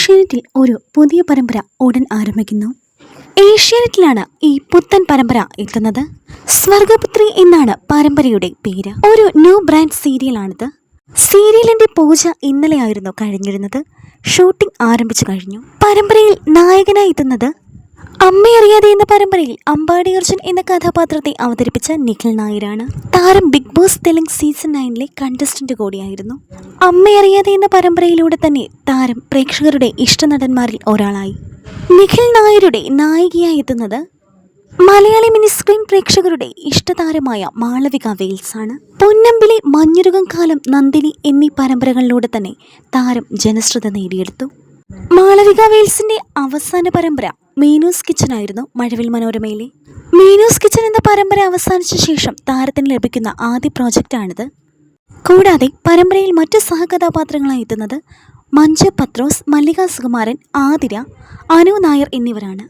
ഏഷ്യാനെറ്റിൽ ഒരു പുതിയ പരമ്പര ഉടൻ ആരംഭിക്കുന്നു. ഏഷ്യാനെറ്റിലാണ് ഈ പുത്തൻ പരമ്പര എത്തുന്നത്. സ്വർഗപുത്രി എന്നാണ് പരമ്പരയുടെ പേര്. ഒരു ന്യൂ ബ്രാൻഡ് സീരിയലാണിത്. സീരിയലിന്റെ പൂജ ഇന്നലെയായിരുന്നു കഴിഞ്ഞിരുന്നത്. ഷൂട്ടിംഗ് ആരംഭിച്ചു കഴിഞ്ഞു. പരമ്പരയിൽ നായകനായി എത്തുന്നത് അമ്മയറിയാതെ എന്ന പരമ്പരയിൽ അമ്പാടി അർജുൻ എന്ന കഥാപാത്രത്തെ അവതരിപ്പിച്ച നിഖിൽ നായരാണ്. താരം ബിഗ് ബോസ് തെലുങ്ക് സീസൺ നയനിലെ കണ്ടസ്റ്റന്റ് കൂടിയായിരുന്നു. അമ്മയറിയാതെ എന്ന പരമ്പരയിലൂടെ തന്നെ താരം പ്രേക്ഷകരുടെ ഇഷ്ടനടന്മാരിൽ ഒരാളായി. നിഖിൽ നായരുടെ നായികയായി എത്തുന്നത് മലയാളി മിനി സ്ക്രീൻ പ്രേക്ഷകരുടെ ഇഷ്ടതാരമായ മാളവിക വെയിൽസ് ആണ്. പൊന്നമ്പിലെ മഞ്ഞുരുകം കാലം നന്ദിനി എന്നീ പരമ്പരകളിലൂടെ തന്നെ താരം ജനശ്രദ്ധ നേടിയെടുത്തു. മാളവിക വെയിൽസിന്റെ അവസാന പരമ്പര മീനൂസ് കിച്ചൺ ആയിരുന്നു മഴവിൽ മനോരമയിലെ. മീനൂസ് കിച്ചൺ എന്ന പരമ്പര അവസാനിച്ച ശേഷം താരത്തിന് ലഭിക്കുന്ന ആദ്യ പ്രോജക്റ്റാണിത്. കൂടാതെ പരമ്പരയിൽ മറ്റു സഹകഥാപാത്രങ്ങളായി എത്തുന്നത് മഞ്ജു പത്രോസ് മല്ലിക സുകുമാരൻ ആതിര അനു നായർ എന്നിവരാണ്.